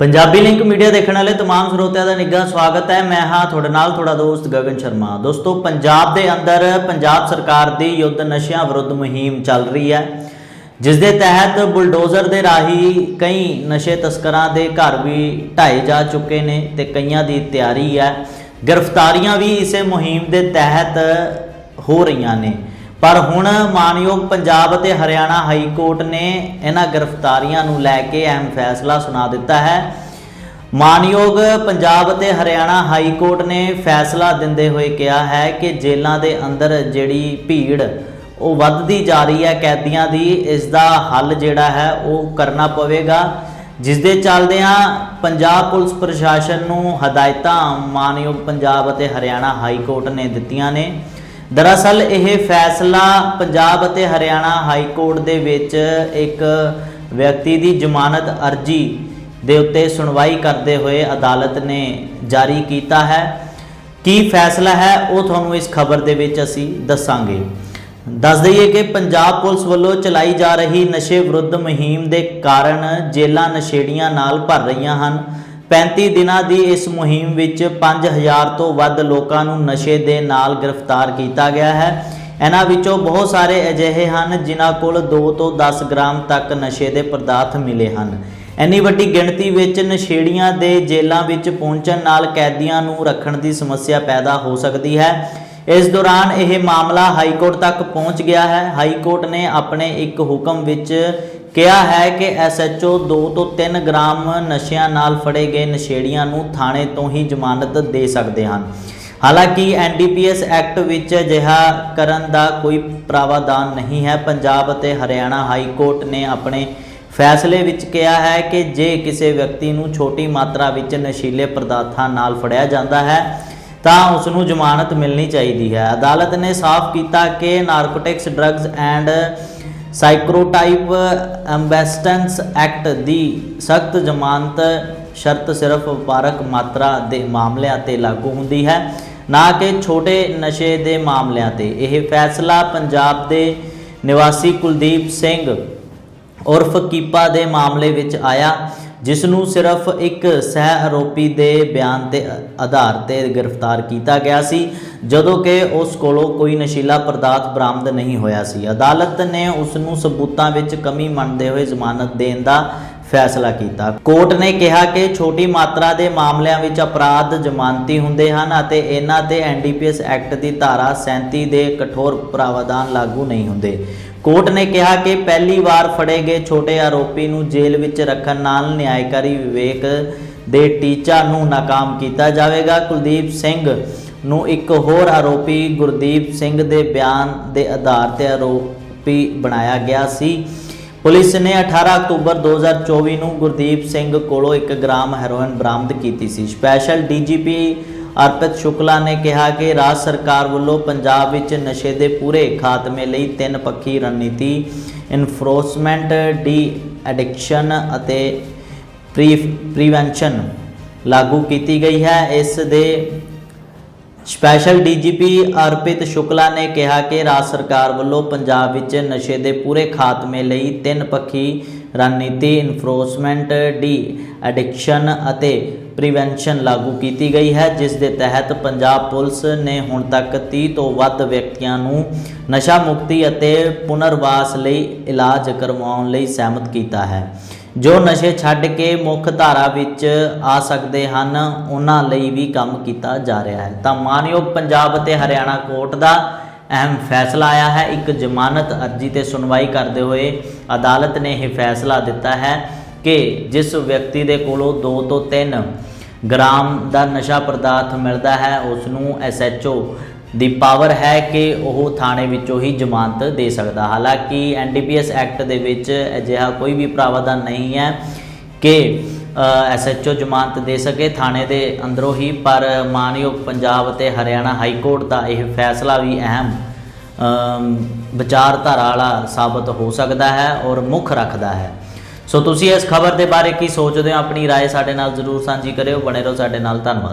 Punjabi link media ਦੇਖਣ ਵਾਲੇ तमाम ਸਰੋਤਿਆਂ ਦਾ ਨਿੱਘਾ ਸਵਾਗਤ ਹੈ ਮੈਂ ਹਾਂ ਤੁਹਾਡੇ ਨਾਲ ਤੁਹਾਡਾ ਦੋਸਤ ਗਗਨ ਸ਼ਰਮਾ ਦੋਸਤੋ ਪੰਜਾਬ ਦੇ ਅੰਦਰ ਪੰਜਾਬ ਸਰਕਾਰ ਦੀ ਯੁੱਧ ਨਸ਼ਿਆਂ ਵਿਰੁੱਧ ਮੁਹਿੰਮ ਚੱਲ ਰਹੀ ਹੈ ਜਿਸ ਦੇ ਤਹਿਤ ਬੁਲਡੋਜ਼ਰ ਦੇ ਰਾਹੀਂ ਕਈ ਨਸ਼ੇ ਤਸਕਰਾਂ ਦੇ ਘਰ ਵੀ ਢਾਏ ਜਾ ਚੁੱਕੇ ਨੇ ਤੇ ਕਈਆਂ ਦੀ ਤਿਆਰੀ ਹੈ ਗ੍ਰਿਫਤਾਰੀਆਂ ਵੀ ਇਸੇ ਮੁਹਿੰਮ ਦੇ ਤਹਿਤ ਹੋ ਰਹੀਆਂ ਨੇ ਪਰ ਹੁਣ ਮਾਨਯੋਗ ਪੰਜਾਬ ਅਤੇ ਹਰਿਆਣਾ ਹਾਈ ਕੋਰਟ ਨੇ ਇਹਨਾਂ ਗ੍ਰਿਫਤਾਰੀਆਂ ਨੂੰ ਲੈ ਕੇ ਅਹਿਮ ਫੈਸਲਾ ਸੁਣਾ ਦਿੱਤਾ ਹੈ। ਮਾਨਯੋਗ ਪੰਜਾਬ ਅਤੇ ਹਰਿਆਣਾ ਹਾਈ ਕੋਰਟ ਨੇ ਫੈਸਲਾ ਦਿੰਦੇ ਹੋਏ ਕਿਹਾ ਹੈ ਕਿ ਜੇਲ੍ਹਾਂ ਦੇ ਅੰਦਰ ਜਿਹੜੀ ਭੀੜ ਉਹ ਵੱਧਦੀ ਜਾ ਰਹੀ ਹੈ, ਕੈਦੀਆਂ ਦੀ, ਇਸ ਦਾ ਹੱਲ ਜਿਹੜਾ ਹੈ ਉਹ ਕਰਨਾ ਪਵੇਗਾ। ਜਿਸ ਦੇ ਚੱਲਦਿਆਂ ਪੰਜਾਬ ਪੁਲਿਸ ਪ੍ਰਸ਼ਾਸਨ ਨੂੰ ਹਦਾਇਤਾਂ ਮਾਨਯੋਗ ਪੰਜਾਬ ਅਤੇ ਹਰਿਆਣਾ ਹਾਈ ਕੋਰਟ ਨੇ ਦਿੱਤੀਆਂ ਨੇ। ਦਰਅਸਲ ਇਹ ਫੈਸਲਾ ਪੰਜਾਬ ਅਤੇ ਹਰਿਆਣਾ ਹਾਈ ਕੋਰਟ ਦੇ ਵਿੱਚ ਇੱਕ ਵਿਅਕਤੀ ਦੀ ਜ਼ਮਾਨਤ ਅਰਜੀ ਦੇ ਉੱਤੇ ਸੁਣਵਾਈ ਕਰਦੇ ਹੋਏ ਅਦਾਲਤ ਨੇ ਜਾਰੀ ਕੀਤਾ ਹੈ। ਕੀ ਫੈਸਲਾ ਹੈ ਉਹ ਤੁਹਾਨੂੰ ਇਸ ਖਬਰ ਦੇ ਵਿੱਚ ਅਸੀਂ ਦੱਸਾਂਗੇ। ਦੱਸ ਦਈਏ ਕਿ ਪੰਜਾਬ ਪੁਲਿਸ ਵੱਲੋਂ ਚਲਾਈ ਜਾ ਰਹੀ ਨਸ਼ੇ ਵਿਰੁੱਧ ਮੁਹਿੰਮ ਦੇ ਕਾਰਨ ਜੇਲ੍ਹਾਂ ਨਸ਼ੇੜੀਆਂ ਨਾਲ ਭਰ ਰਹੀਆਂ ਹਨ। 35 ਦਿਨਾਂ ਦੀ ਇਸ ਮੁਹਿੰਮ ਵਿੱਚ 5000 ਤੋਂ ਵੱਧ ਲੋਕਾਂ ਨੂੰ ਨਸ਼ੇ ਦੇ ਨਾਲ ਗ੍ਰਿਫਤਾਰ ਕੀਤਾ ਗਿਆ ਹੈ। ਇਹਨਾਂ ਵਿੱਚੋਂ ਬਹੁਤ ਸਾਰੇ ਅਜਿਹੇ ਹਨ ਜਿਨ੍ਹਾਂ ਕੋਲ 2 ਤੋਂ 10 ਗ੍ਰਾਮ ਤੱਕ ਨਸ਼ੇ ਦੇ ਪਦਾਰਥ ਮਿਲੇ ਹਨ। ਇੰਨੀ ਵੱਡੀ ਗਿਣਤੀ ਵਿੱਚ ਨਸ਼ੇੜੀਆਂ ਦੇ ਜੇਲ੍ਹਾਂ ਵਿੱਚ ਪਹੁੰਚਣ ਨਾਲ ਕੈਦੀਆਂ ਨੂੰ ਰੱਖਣ ਦੀ ਸਮੱਸਿਆ ਪੈਦਾ ਹੋ ਸਕਦੀ ਹੈ। ਇਸ ਦੌਰਾਨ ਇਹ ਮਾਮਲਾ ਹਾਈ ਕੋਰਟ ਤੱਕ ਪਹੁੰਚ ਗਿਆ ਹੈ। ਹਾਈ ਕੋਰਟ ਨੇ ਆਪਣੇ ਇੱਕ ਹੁਕਮ ਵਿੱਚ ਕਿਹਾ ਹੈ ਕਿ ਐਸਐਚਓ 2 ਤੋਂ 3 ਗ੍ਰਾਮ ਨਸ਼ਿਆਂ ਨਾਲ ਫੜੇ ਗਏ ਨਸ਼ੇੜੀਆਂ ਨੂੰ ਥਾਣੇ ਤੋਂ ਹੀ ਜ਼ਮਾਨਤ ਦੇ ਸਕਦੇ ਹਨ। ਹਾਲਾਂਕਿ ਐਨਡੀਪੀਐਸ ਐਕਟ ਵਿੱਚ ਅਜਿਹਾ ਕਰਨ ਦਾ ਕੋਈ ਪ੍ਰਾਵਧਾਨ ਨਹੀਂ ਹੈ। ਪੰਜਾਬ ਅਤੇ ਹਰਿਆਣਾ ਹਾਈ ਕੋਰਟ ਨੇ ਆਪਣੇ ਫੈਸਲੇ ਵਿੱਚ ਕਿਹਾ ਹੈ ਕਿ ਜੇ ਕਿਸੇ ਵਿਅਕਤੀ ਨੂੰ ਛੋਟੀ ਮਾਤਰਾ ਵਿੱਚ ਨਸ਼ੀਲੇ ਪਦਾਰਥਾਂ ਨਾਲ ਫੜਿਆ ਜਾਂਦਾ ਹੈ, ਤਾਂ ਉਸ ਨੂੰ ਜ਼ਮਾਨਤ ਮਿਲਣੀ ਚਾਹੀਦੀ ਹੈ। ਅਦਾਲਤ ਨੇ ਸਾਫ਼ ਕੀਤਾ ਕਿ ਨਾਰਕੋਟਿਕਸ ਡਰੱਗਸ ਐਂਡ ਸਾਈਕਰੋਟਾਈਪ ਐਮਬੈਸਟੈਂਸ ਐਕਟ ਦੀ ਸਖਤ ਜ਼ਮਾਨਤ ਸ਼ਰਤ ਸਿਰਫ ਵਪਾਰਕ ਮਾਤਰਾ ਦੇ ਮਾਮਲਿਆਂ ਤੇ ਲਾਗੂ ਹੁੰਦੀ ਹੈ, ਨਾ ਕਿ ਛੋਟੇ ਨਸ਼ੇ ਦੇ ਮਾਮਲਿਆਂ ਤੇ। ਇਹ ਫੈਸਲਾ ਪੰਜਾਬ ਦੇ ਨਿਵਾਸੀ ਕੁਲਦੀਪ ਸਿੰਘ ਉਰਫ ਕੀਪਾ ਦੇ ਮਾਮਲੇ ਵਿੱਚ ਆਇਆ। ਜਿਸ ਨੂੰ ਸਿਰਫ ਇੱਕ ਸਹਿ ਆਰੋਪੀ ਦੇ ਬਿਆਨ 'ਤੇ ਆਧਾਰ ਤੇ ਗ੍ਰਿਫਤਾਰ ਕੀਤਾ ਗਿਆ ਸੀ, ਜਦੋਂ ਕਿ ਉਸ ਕੋਲੋਂ ਕੋਈ ਨਸ਼ੀਲਾ ਪਦਾਰਥ ਬਰਾਮਦ ਨਹੀਂ ਹੋਇਆ ਸੀ। ਅਦਾਲਤ ਨੇ ਉਸ ਨੂੰ ਸਬੂਤਾਂ ਵਿੱਚ ਕਮੀ ਮੰਨਦੇ ਹੋਏ ਜ਼ਮਾਨਤ ਦੇਣ ਦਾ ਫੈਸਲਾ ਕੀਤਾ। ਕੋਰਟ ਨੇ ਕਿਹਾ ਕਿ ਛੋਟੀ ਮਾਤਰਾ ਦੇ ਮਾਮਲਿਆਂ ਵਿੱਚ ਅਪਰਾਧ ਜ਼ਮਾਨਤੀ ਹੁੰਦੇ ਹਨ ਅਤੇ ਇਹਨਾਂ ਤੇ ਐਨਡੀਪੀਐਸ ਐਕਟ ਦੀ ਧਾਰਾ 37 ਦੇ ਕਠੋਰ ਪ੍ਰਾਵਧਾਨ ਲਾਗੂ ਨਹੀਂ ਹੁੰਦੇ। ਕੋਰਟ ਨੇ ਕਿਹਾ ਕਿ ਪਹਿਲੀ ਵਾਰ ਫੜੇ ਗਏ ਛੋਟੇ ਆਰੋਪੀ ਨੂੰ ਜੇਲ੍ਹ ਵਿੱਚ ਰੱਖਣ ਨਾਲ ਨਿਆਇਕਾਰੀ ਵਿਵੇਕ ਦੇ ਟੀਚਾ ਨੂੰ ਨਾਕਾਮ ਕੀਤਾ ਜਾਵੇਗਾ। ਕੁਲਦੀਪ ਸਿੰਘ ਨੂੰ ਇੱਕ ਹੋਰ ਆਰੋਪੀ ਗੁਰਦੀਪ ਸਿੰਘ ਦੇ ਬਿਆਨ ਦੇ ਆਧਾਰ ਤੇ ਆਰੋਪੀ ਬਣਾਇਆ ਗਿਆ ਸੀ। ਪੁਲਿਸ ਨੇ 18 ਅਕਤੂਬਰ 2024 ਨੂੰ ਗੁਰਦੀਪ ਸਿੰਘ ਕੋਲੋਂ 1 ਗ੍ਰਾਮ ਹੈਰੋਇਨ ਬਰਾਮਦ ਕੀਤੀ ਸੀ। ਸਪੈਸ਼ਲ ਡੀਜੀਪੀ ਅਰਪਿਤ ਸ਼ੁਕਲਾ ਨੇ ਕਿਹਾ ਕਿ ਰਾਜ ਸਰਕਾਰ ਵੱਲੋਂ ਪੰਜਾਬ ਵਿੱਚ ਨਸ਼ੇ ਦੇ ਪੂਰੇ ਖਾਤਮੇ ਲਈ ਤਿੰਨ ਪੱਖੀ ਰਣਨੀਤੀ ਇਨਫੋਰਸਮੈਂਟ ਡੀ ਐਡਿਕਸ਼ਨ ਅਤੇ ਪ੍ਰੀਵੈਂਸ਼ਨ ਲਾਗੂ ਕੀਤੀ ਗਈ ਹੈ। ਇਸ ਦੇ ਸਪੈਸ਼ਲ ਡੀਜੀਪੀ ਅਰਪਿਤ ਸ਼ੁਕਲਾ ਨੇ ਕਿਹਾ ਕਿ ਰਾਜ ਸਰਕਾਰ ਵੱਲੋਂ ਪੰਜਾਬ ਵਿੱਚ ਨਸ਼ੇ ਦੇ ਪੂਰੇ ਖਾਤਮੇ ਲਈ ਤਿੰਨ ਪੱਖੀ ਰਣਨੀਤੀ ਇਨਫੋਰਸਮੈਂਟ ਡੀ ਐਡਿਕਸ਼ਨ ਅਤੇ ਪ੍ਰੀਵੈਂਸ਼ਨ ਲਾਗੂ ਕੀਤੀ ਗਈ ਹੈ, ਜਿਸ ਦੇ ਤਹਿਤ ਪੰਜਾਬ ਪੁਲਿਸ ਨੇ ਹੁਣ ਤੱਕ 30 ਤੋਂ ਵੱਧ ਵਿਅਕਤੀਆਂ ਨੂੰ ਨਸ਼ਾ ਮੁਕਤੀ ਅਤੇ ਪੁਨਰਵਾਸ ਲਈ ਇਲਾਜ ਕਰਵਾਉਣ ਲਈ ਸਹਿਮਤ ਕੀਤਾ ਹੈ। ਜੋ ਨਸ਼ੇ ਛੱਡ ਕੇ ਮੁੱਖ ਧਾਰਾ ਵਿੱਚ ਆ ਸਕਦੇ ਹਨ, ਉਹਨਾਂ ਲਈ ਵੀ ਕੰਮ ਕੀਤਾ ਜਾ ਰਿਹਾ ਹੈ। ਤਾਂ ਮਾਨਯੋਗ ਪੰਜਾਬ ਅਤੇ ਹਰਿਆਣਾ ਕੋਰਟ ਦਾ ਅਹਿਮ ਫੈਸਲਾ ਆਇਆ ਹੈ। ਇੱਕ ਜ਼ਮਾਨਤ ਅਰਜੀ ਤੇ ਸੁਣਵਾਈ ਕਰਦੇ ਹੋਏ ਅਦਾਲਤ ਨੇ ਇਹ ਫੈਸਲਾ ਦਿੱਤਾ ਹੈ ਕਿ ਜਿਸ ਵਿਅਕਤੀ ਦੇ ਕੋਲੋਂ 2 ਤੋਂ 3 ਗ੍ਰਾਮ ਦਾ ਨਸ਼ਾ ਪਦਾਰਥ ਮਿਲਦਾ ਹੈ ਉਸ ਨੂੰ ਐਸਐਚਓ ਦੀ ਪਾਵਰ ਹੈ ਕਿ ਉਹ ਥਾਣੇ ਵਿੱਚੋਂ ਹੀ ਜ਼ਮਾਨਤ ਦੇ ਸਕਦਾ। ਹਾਲਾਂਕਿ ਐਨਡੀਪੀਐਸ ਐਕਟ ਦੇ ਵਿੱਚ ਅਜਿਹਾ ਕੋਈ ਵੀ ਪ੍ਰਾਵਧਾਨ ਨਹੀਂ ਹੈ ਕਿ ਐਸਐਚਓ ਜ਼ਮਾਨਤ ਦੇ ਸਕੇ ਥਾਣੇ ਦੇ ਅੰਦਰੋਂ ਹੀ ਪਰ ਮਾਨਯੋਗ ਪੰਜਾਬ ਅਤੇ ਹਰਿਆਣਾ ਹਾਈ ਕੋਰਟ ਦਾ ਇਹ ਫੈਸਲਾ ਵੀ ਅਹਿਮ ਅਮ, ਵਿਚਾਰਧਾਰਾ ਵਾਲਾ ਸਾਬਤ ਹੋ ਸਕਦਾ ਹੈ ਔਰ ਮੁੱਖ ਰੱਖਦਾ ਹੈ ਸੋ ਤੁਸੀਂ ਇਸ ਖਬਰ ਦੇ ਬਾਰੇ ਕੀ ਸੋਚਦੇ ਹੋ ਆਪਣੀ رائے ਸਾਡੇ ਨਾਲ ਜ਼ਰੂਰ ਸਾਂਝੀ ਕਰਿਓ ਬਣੇ ਰਹੋ ਸਾਡੇ ਨਾਲ ਧੰਨਵਾਦ